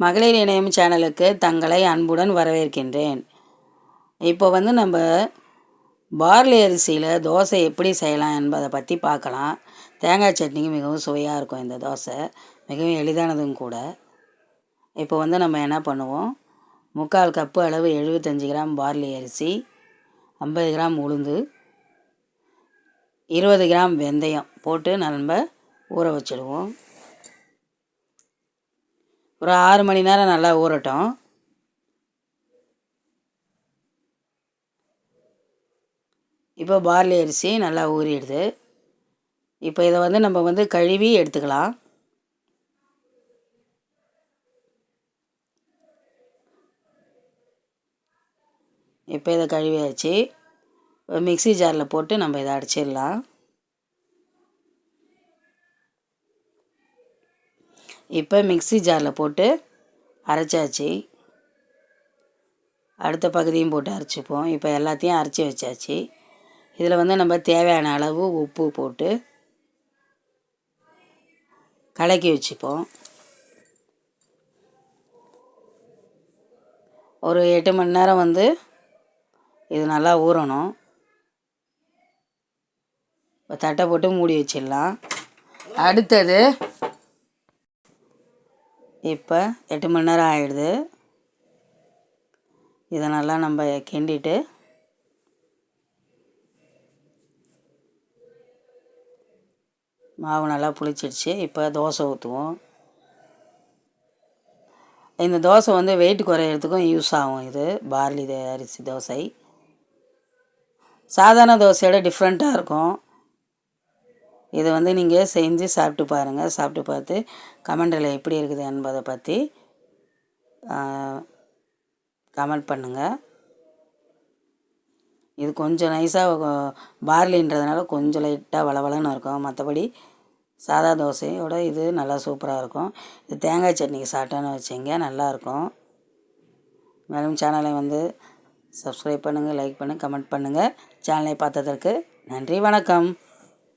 மகளிர் இணையம் சேனலுக்கு தங்களை அன்புடன் வரவேற்கின்றேன். இப்போ வந்து நம்ம பார்லி அரிசியில் தோசை எப்படி செய்யலாம் என்பதை பற்றி பார்க்கலாம். தேங்காய் சட்னிக்கு மிகவும் சுவையாக இருக்கும் இந்த தோசை. மிகவும் எளிதானதும் கூட. இப்போ வந்து நம்ம என்ன பண்ணுவோம்? முக்கால் கப்பு அளவு எழுபத்தஞ்சி கிராம் பார்லி அரிசி ஐம்பது கிராம் உளுந்து இருபது கிராம் வெந்தயம் போட்டு நம்ம ஊற வச்சுடுவோம். ஒரு ஆறு மணி நேரம் நல்லா ஊறட்டும். இப்போ பார்லி அரிசி நல்லா ஊறிடுது. இப்போ இதை வந்து நம்ம வந்து கழுவி எடுத்துக்கலாம். இப்போ இதை கழுவியாச்சு. மிக்ஸி ஜாரில் போட்டு நம்ம இதை அடிச்சிடலாம். இப்போ மிக்ஸி ஜாரில் போட்டு அரைச்சாச்சு. அடுத்த பகுதியும் போட்டு அரைச்சிப்போம். இப்போ எல்லாத்தையும் அரைச்சி வச்சாச்சு. இதில் வந்து நம்ம தேவையான அளவு உப்பு போட்டு கலக்கி வச்சுப்போம். ஒரு எட்டு மணி நேரம் வந்து இது நல்லா ஊறணும். இப்போ தட்டை போட்டு மூடி வச்சிடலாம். அடுத்தது இப்போ எட்டு மணி நேரம் ஆகிடுது இதை நல்லா நம்ம கிண்டிட்டு மாவு நல்லா புளிச்சிடுச்சு. இப்போ தோசை ஊற்றுவோம் இந்த தோசை வந்து வெயிட் குறையிறதுக்கும் யூஸ் ஆகும் இது. பார்லி அரிசி தோசை. சாதாரண தோசையோட டிஃப்ரெண்ட்டாக இருக்கும். இதை வந்து நீங்கள் செஞ்சு சாப்பிட்டு பாருங்கள் சாப்பிட்டு பார்த்து கமெண்டில் எப்படி இருக்குது என்பதை பற்றி கமெண்ட் பண்ணுங்கள் இது கொஞ்சம் நைஸாக பார்லின்றதுனால கொஞ்சம் லைட்டாக வளவளன்னு இருக்கும். மற்றபடி சாதா தோசையோட இது நல்லா சூப்பராக இருக்கும். இது தேங்காய் சட்னிக்கு சாப்பிட்டோன்னு வச்சிங்க நல்லாயிருக்கும் மேலும் சேனலை வந்து சப்ஸ்கிரைப் பண்ணுங்கள் லைக் பண்ணுங்கள் கமெண்ட் பண்ணுங்கள் சேனலை பார்த்ததற்கு நன்றி வணக்கம்.